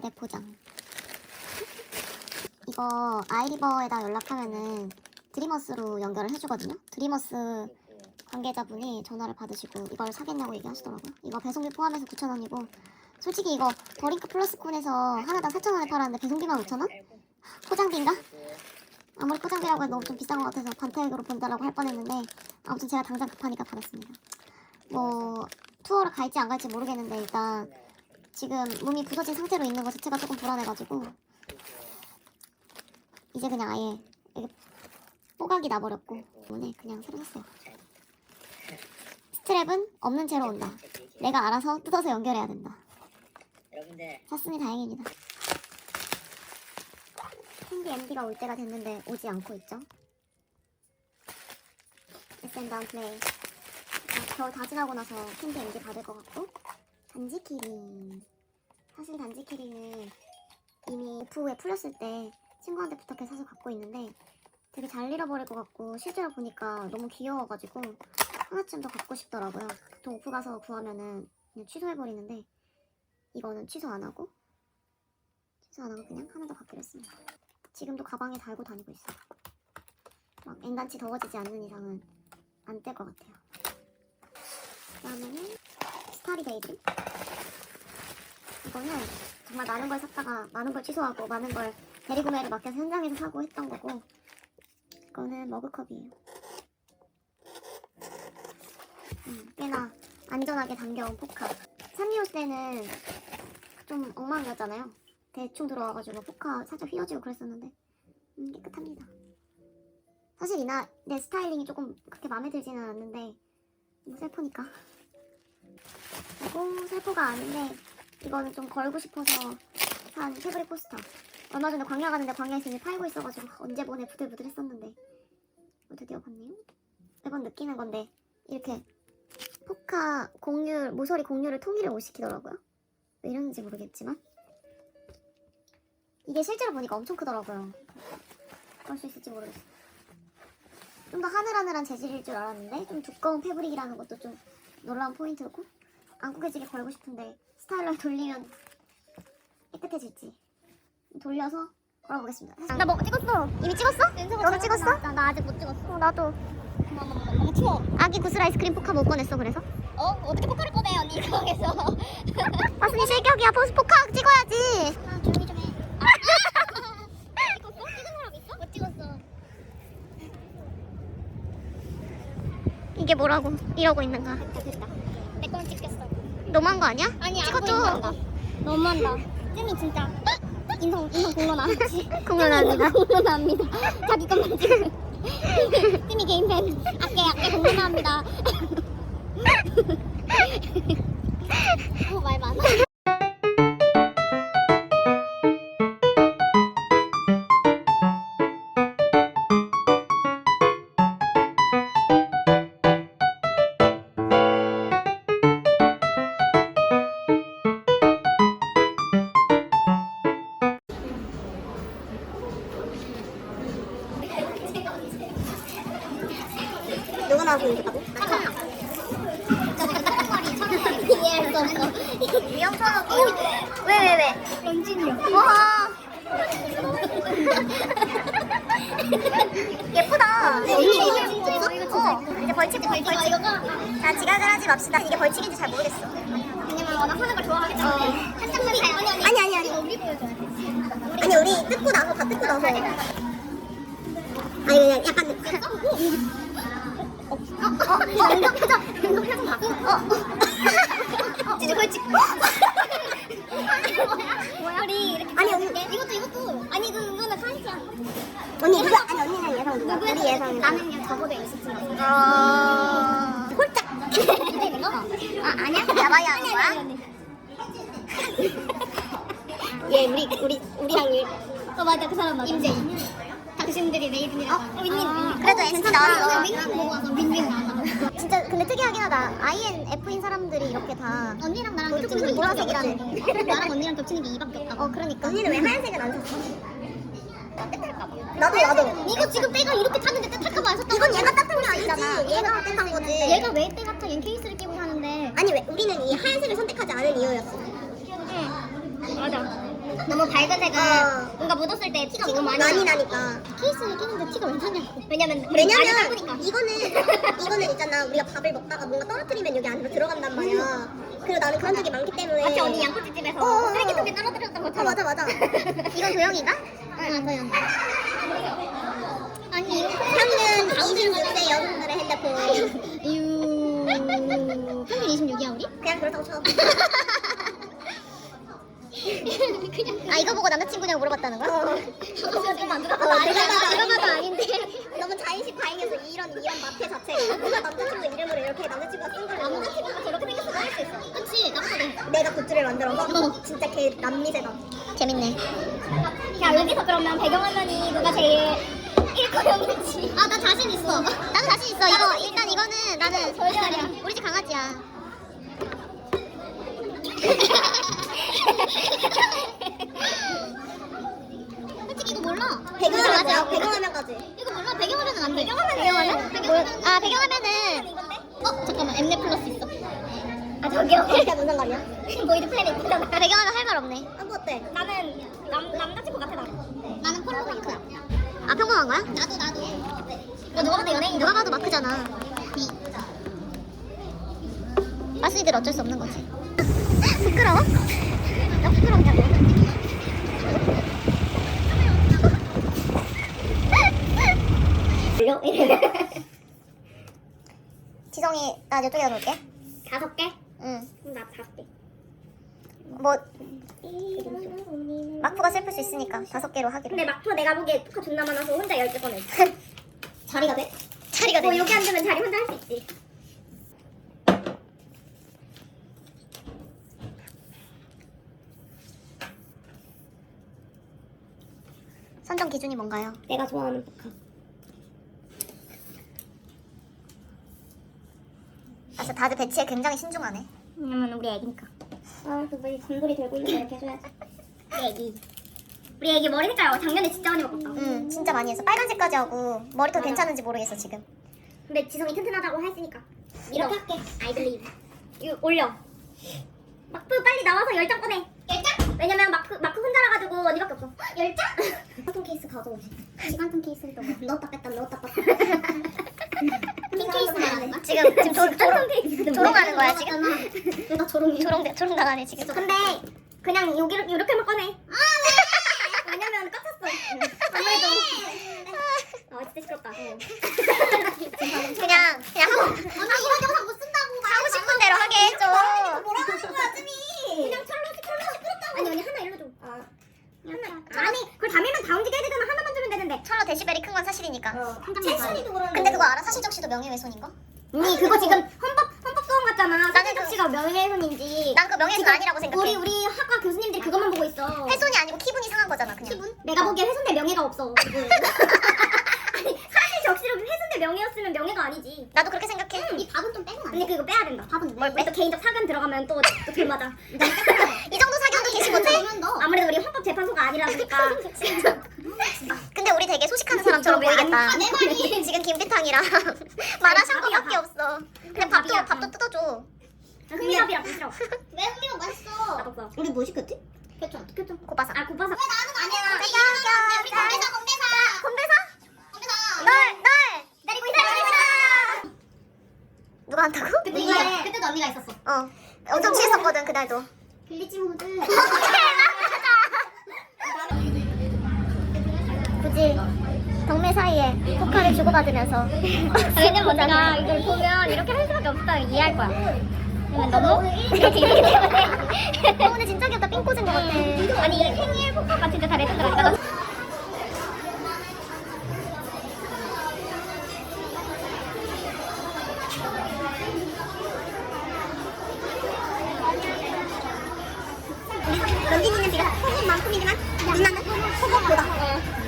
과대포장. 이거 아이리버에다 연락하면은 드리머스로 연결을 해주거든요. 드리머스 관계자분이 전화를 받으시고 이걸 사겠냐고 얘기하시더라고요. 이거 배송비 포함해서 9,000원이고 솔직히 이거 버링크 플러스콘에서 하나당 4,000원에 팔았는데 배송비만 5,000원? 포장비인가? 아무리 포장비라고 해도 너무 좀 비싼 것 같아서 반태액으로 본다라고 할 뻔했는데 아무튼 제가 당장 급하니까 받았습니다. 뭐 투어를 갈지 안 갈지 모르겠는데 일단 지금 몸이 부서진 상태로 있는 것 자체가 조금 불안해가지고 이제 그냥 아예 이게 뽀각이 나버렸고 오늘 그냥 새로 샀어요. 스트랩은 없는 채로 온다. 내가 알아서 뜯어서 연결해야 된다. 샀으니 다행입니다. 캔디 MD가 올 때가 됐는데 오지 않고 있죠. SM 다운 플레이. 아, 겨울 다 지나고 나서 캔디 MD 받을 것 같고 단지 키링. 사실 단지 키링은 이미 오프 후에 풀렸을 때 친구한테 부탁해 사서 갖고 있는데 되게 잘 잃어버릴 것 같고 실제로 보니까 너무 귀여워가지고 하나쯤 더 갖고 싶더라고요. 보통 오프 가서 구하면은 그냥 취소해버리는데 이거는 취소 안 하고 취소 안 하고 그냥 하나 더 갖기로 했습니다. 지금도 가방에 달고 다니고 있어요. 막 엔간치 더워지지 않는 이상은 안 뗄 것 같아요. 그다음에는 스타리 데이드. 이거는 정말 많은 걸 샀다가 많은 걸 취소하고 많은 걸 대리구매를 맡겨서 현장에서 사고 했던 거고 이거는 머그컵이에요. 음, 꽤나 안전하게 담겨온 포카. 산리오스 때는 좀 엉망이었잖아요. 대충 들어와가지고 포카 살짝 휘어지고 그랬었는데 음, 깨끗합니다. 사실 이날 내 스타일링이 조금 그렇게 마음에 들지는 않는데 뭐 셀포니까. 그리고 셀포가 아닌데 이거는 좀 걸고 싶어서 산 패브릭 포스터. 얼마 전에 광야 가는데 광야에서 이미 팔고 있어가지고 언제 보내 부들부들 했었는데 어, 드디어 봤네요. 매번 느끼는 건데 이렇게 포카 공률 모서리 공률을 통일을 못 시키더라고요. 왜 이러는지 모르겠지만 이게 실제로 보니까 엄청 크더라고요. 그럴 수 있을지 모르겠어요. 좀 더 하늘하늘한 재질일 줄 알았는데 좀 두꺼운 패브릭이라는 것도 좀 놀라운 포인트고 안 구겨지게 걸고 싶은데 스타일러에 돌리면 깨끗해질지 돌려서 걸어보겠습니다. 나 뭐 찍었어? 이미 찍었어? 너도 찍었어? 나, 나 아직 못 찍었어. 어, 나도 뭔가 추워. 아기 구슬 아이스크림 포카 못 꺼냈어 그래서? 어? 어떻게 포카를 꺼내 언니 이 상황에서? 마순이 실격이야 포스 포카 찍어야지 아 조용히 좀 해. 찍었어? 찍은 사람 있어? 못 찍었어. 이게 뭐라고 이러고 있는가 됐다 됐다. 내건 찍혔어. 너무한 거 아니야? 아니 안 찍어줘. 너무한다. 쯤이 진짜 인성 인성 공론화하지. 공론합니다. 공론화합니다. 자기 것만 찍어. 쯤이 개인 팬. 아깨 아깨 공론화합니다. 어말 많아. 아니 우리 보여줘야 돼. 아니 우리 뜯고 나서 다 뜯고 나서 아니 그냥 약간 어, 어, 랜덤 표정, 랜덤 표정 봐. 어, 진짜 벌칙. 뭐야? 우리 이렇게 아니, 언니. 이것도 이것도. 아니 이거는 사실이야. 언니 누가 아니 언니는 예상 누가? 우리. 어 이거? 아? 얘 우리 우리 우리랑 얘어 맞아 그 사람 맞아. 임재희. 당신들이 레이든이라고. 어, 윈윈. 윈윈. 그래도 NCT 나왔어. 윈윈 와서 윈윈 나왔어. 진짜 근데 특이하긴 하다 INF인 사람들이 이렇게 다 언니랑 나랑 뭐 겹치는 게 보라색이라는 없지. 나랑 언니랑 겹치는 게 이밖에 없다고. 어 그러니까 언니는 왜 하얀색은 안 샀어? 나도 나도 이거 지금 때가 이렇게 탔는데 떼탈까봐 안 샀다고. 이건 얘가 땄던 게 아니잖아 얘가 땄던 거지 얘가 왜때 같아? 얘 케이스를 끼고 사는데. 아니 왜 우리는 이 하얀색을 선택하지 않은 이유였어 응. 맞아. 너무 밝은 색은 어. 뭔가 묻었을 때 티가 너무 많이, 많이 나. 나니까. 케이스를 끼는데 티가 왜 나냐고. 왜냐면 왜냐면. 이거는 이거는 있잖아 우리가 밥을 먹다가 뭔가 떨어뜨리면 여기 안으로 들어간단 말이야. 그리고 나는 그런 적이 많기 때문에. 마치 언니 양꼬치 집에서 어, 어, 어. 쓰레기통에 떨어뜨렸던 어 것처럼. 맞아 맞아. 이건 도영이가? 응, 도영. 아니, 평균 26세 여성들의 핸드폰. 유. 평균 26이야 우리? 그냥 그렇다고 쳐. 아 이거 보고 남자친구냐고 물어봤다는 거야? 어. 어, 아닌데. 누가 봐도 누가 봐도 아닌데. 너무 자의식 과잉해서 이런 이런 마태 자체가 누가 남자친구 이름으로 이렇게 남자친구가 쓴 거를 남자친구가 저렇게 생겼어도 할수 있어. 그치, 나도 내가 굿즈를 만들어서 어. 진짜 걔 남미세다. 재밌네. 야 여기서 그러면 배경화면이 누가 제일 일거였는지. 아 나 자신 있어. 나도 자신 있어. 이거 일단 이거는 나는 절대말이야. 우리 집 강아지야. 솔직히 이거 몰라. 배경화면 배경화면까지. 이거 몰라. 배경화면은 안 돼. 배경화면. 배경화면. 아 배경화면은 어 잠깐만 엠넷 플러스 있어. 아 저기요. 그게 무슨 말이야? 보이드 플래닛 있잖아. 배경화면 할 말 없네. 아뭐 어때? 나는 남 남자친구 같아 나. 나는 폴로 마크야. 아 평범한 거야? 나도 나도. 너 누가 봐도 연예인. 누가 봐도 마크잖아. 마스이들 어쩔 수 없는 거지. 부끄러워? 나 부끄럽냐고. 걸려? 지성이 나 이쪽에다 놓을게. 다섯 개? 응. 그럼 나 다섯 개. 뭐 마크가 슬플 수 있으니까 다섯 개로 하기로. 근데 막토 내가 보기에 토카 존나 많아서 혼자 열개 꺼내. 자리가 돼? 자리가 뭐 돼. 여기 앉으면 자리 혼자 할 수 있지. 기준이 뭔가요? 내가 좋아하는 포카. 아, 진짜 다들 배치에 굉장히 신중하네. 왜냐면 우리 애기니까. 아, 그왜 잔소리 들고 있는 거 이렇게 해줘야지. 우리 애기. 우리 애기 머리 색깔 작년에 진짜 많이 바꿨다. 응, 진짜 많이 했어. 빨간색까지 하고 머리털 맞아. 괜찮은지 모르겠어 지금. 근데 지성이 튼튼하다고 했으니까. 이렇게 할게. I believe. 이거 올려. 마크 빨리 나와서 열장 꺼내. 열 장? 왜냐면 마크 마크 혼자라 가지고 언니밖에 없어. 열 장? 시간통 케이스 가져오지. 시간통 케이스를 또 뭐? 넣었다 뺐다 넣었다 뺐다. 핑 케이스 말하는 거야? 지금 지금 조, 조롱. 조롱하는 거야 지금. 나 조롱해. 조롱 조롱 당하네 지금. 근데 그냥 여기로 이렇게만 꺼내. 아 왜? 왜냐면 꽉찼어. 아무래도. 아 진짜 시끄럽다. 어. 그냥 그냥 하고 언니 이런 영상 못 쓴다고 하고 싶은 대로 하게 해줘. 뭐라고 하는 거야 즈미 그냥 철로 시끄럽다고 아니 언니 하나 일러줘 아 하나 아니 그걸 담으면 다 움직여야 되잖아 하나만 주면 되는데 철로 데시벨이 큰 건 사실이니까. 한 장만 최순이도 그러는데. 근데 그거 알아? 사실적 시도 명예훼손인 거? 언니 그거 지금 헌법 헌법 소원 같잖아 나는 사실적 그- 시가 명예훼손인지 난 그 명예훼손 아니라고 생각해. 우리 우리 학과 교수님들이 그것만 보고 있어 훼손이 아니고 기분이 상한 거잖아 그냥. 기분? 내가 보기에 훼손될 명예가 없어 지금. 아니 사실 적시로 훼손될 명예였으면 명예가 아니지 나도 그렇게 생각해. 이 밥은 좀 빼면 안 돼? 언니 그거 빼야 된다 밥은 뭘 빼? 또 개인적 사견 들어가면 또, 또 들맞아 이 아무래도 우리 헌법 재판소가 아니라 보니까 진짜. 근데 우리 되게 소식하는 사람처럼 왜안 보이겠다. 가? 내 말이. 지금 김비탕이랑 마라샹궈밖에 밥이야, 없어. 그냥 밥도 밥이야, 밥도 뜯어줘. 흥미밥이랑 싫어 왜 흥미가 맛있어? 맛없어 우리 뭐 시켰지? 교촌 교촌 고바사. 아 고바사 아니야. 우리 건배사 건배사 건배사? 건배사 널 널. 내리고 있어 내리고 있어 누가 한다고? 그때 언니가 있었어 어. 엄청 취했었거든 그날도. 빌리지 모드 굳이 동네 사이에 포카를 주고받으면서. 왜냐면 언니가 이걸 보면 이렇게 할 수밖에 없다 이해할 거야 왜냐면 너무 이렇게 이렇기 때문에 어, 근데 진짜 귀엽다. 삥 꽂은 것 같아. 아니 이게 생일 포카가 진짜 다 레전드라니까 런쥔이는 비가 호흡만큼이지만 누나는 호흡보다.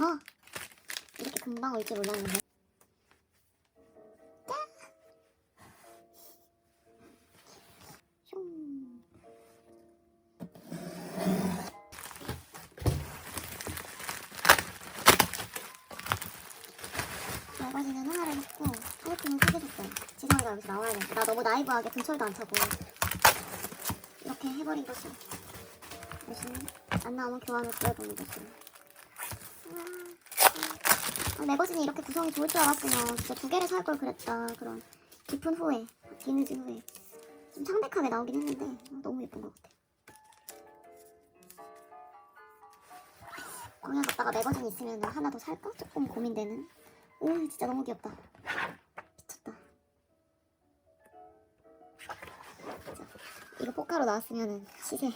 어. 이렇게 금방 올줄 몰랐는데. 나이브하게 분철도 안 차고 이렇게 해버린 거지. 열심히 안 나오면 교환을 구해보는 거지. 아, 매거진이 이렇게 구성이 좋을 줄 알았으면 진짜 두 개를 살 걸 그랬다. 그런 깊은 후회, 뒤늦은 후회. 좀 창백하게 나오긴 했는데 아, 너무 예쁜 것 같아. 광야 갔다가 매거진 있으면 하나 더 살까? 조금 고민되는. 오, 진짜 너무 귀엽다. 이거 포카로 나왔으면 시세.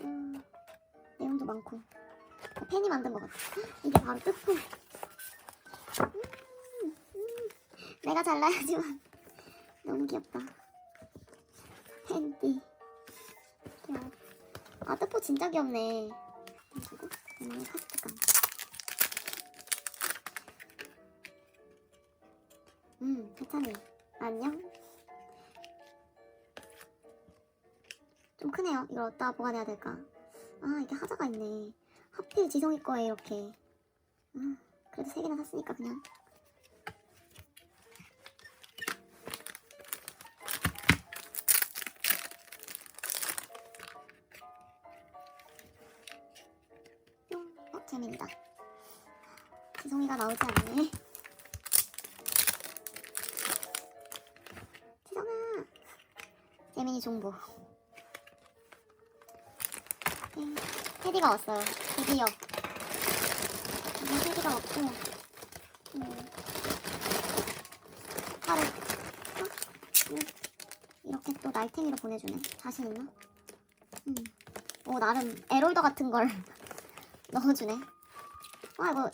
음, 내용도 많고. 팬이 만든 것 같아. 이게 바로 뜻품. 음, 음. 내가 잘라야지만. 너무 귀엽다. 팬티. 귀여워. 아, 뜻포 진짜 귀엽네. 그리고 이만한 카스트감. 음, 괜찮네. 좀 크네요. 이걸 어디다 보관해야 될까? 아, 이게 하자가 있네. 하필 지성이 거에 이렇게. 아, 그래도 세 개나 샀으니까 그냥. 뿅. 어, 재민이다. 지성이가 나오지 않네. 지성아. 재민이 정보. 네, 테디가 왔어요. 드디어. 이제 테디가 왔고. 음. 하루. 어? 음. 이렇게 또 날탱이로 보내주네. 자신 있나? 음. 오, 나름 에롤더 같은 걸 넣어주네. 와, 이거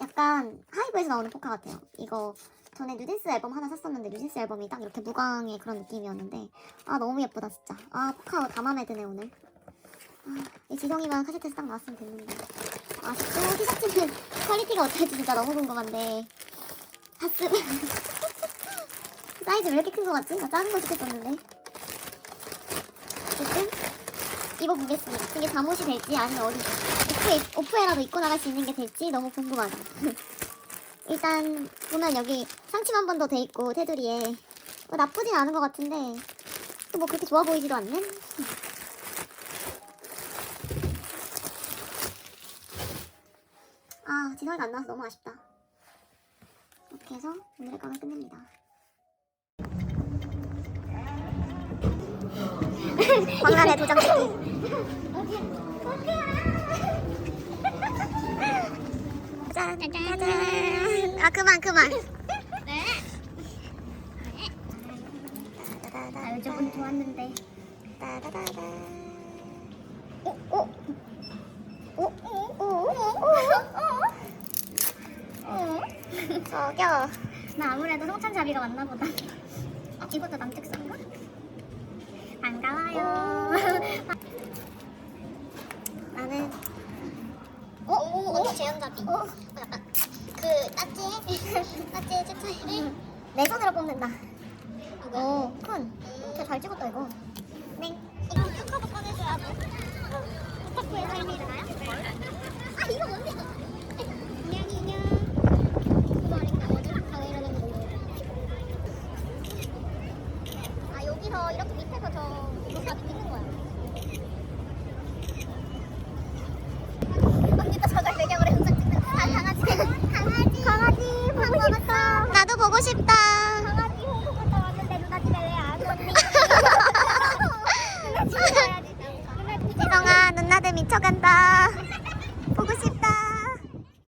약간 하이브에서 나오는 포카 같아요. 이거 전에 뉴진스 앨범 하나 샀었는데 뉴진스 앨범이 딱 이렇게 무광의 그런 느낌이었는데 아 너무 예쁘다 진짜. 아 포카 다 마음에 드네 오늘. 아, 이 지성이만 카세트에서 딱 나왔으면 됐는데. 아쉽고 티셔츠는 퀄리티가 어떨지 진짜 너무 궁금한데 샀으면 사이즈 왜 이렇게 큰 거 같지? 나 작은 거 시켰었는데. 어쨌든 입어보겠습니다. 이게 잠옷이 될지 아니면 어디 오프에, 오프에라도 입고 나갈 수 있는 게 될지 너무 궁금하다. 일단 보면 여기 상침 한 번 더 돼 있고 테두리에 뭐 나쁘진 않은 것 같은데 또 뭐 그렇게 좋아 보이지도 않는? 아 진화가 안 나와서 너무 아쉽다. 이렇게 해서 오늘의 강을 끝냅니다. 광란의 도장 찍기. 짠, 짜잔. 아, 그만, 그만. 네. 따다다다. 나 요즘 운 좋았는데. 따다다다. 오, 오. 오, 오, 오, 오. 저기요. 나 아무래도 성찬잡이가 맞나 보다. 어, 이것도 남특선가? 반가워요. 나는 어? 언니 재현잡이. 어. 약간 그 따찌? 따찌 채차이를 내 손으로 뽑는다. 이거. 오, 큰. 진짜 잘 찍었다, 이거. 네. 이거 큐커버 꺼내줘야 돼. 되나요? 아 이거 뭔데?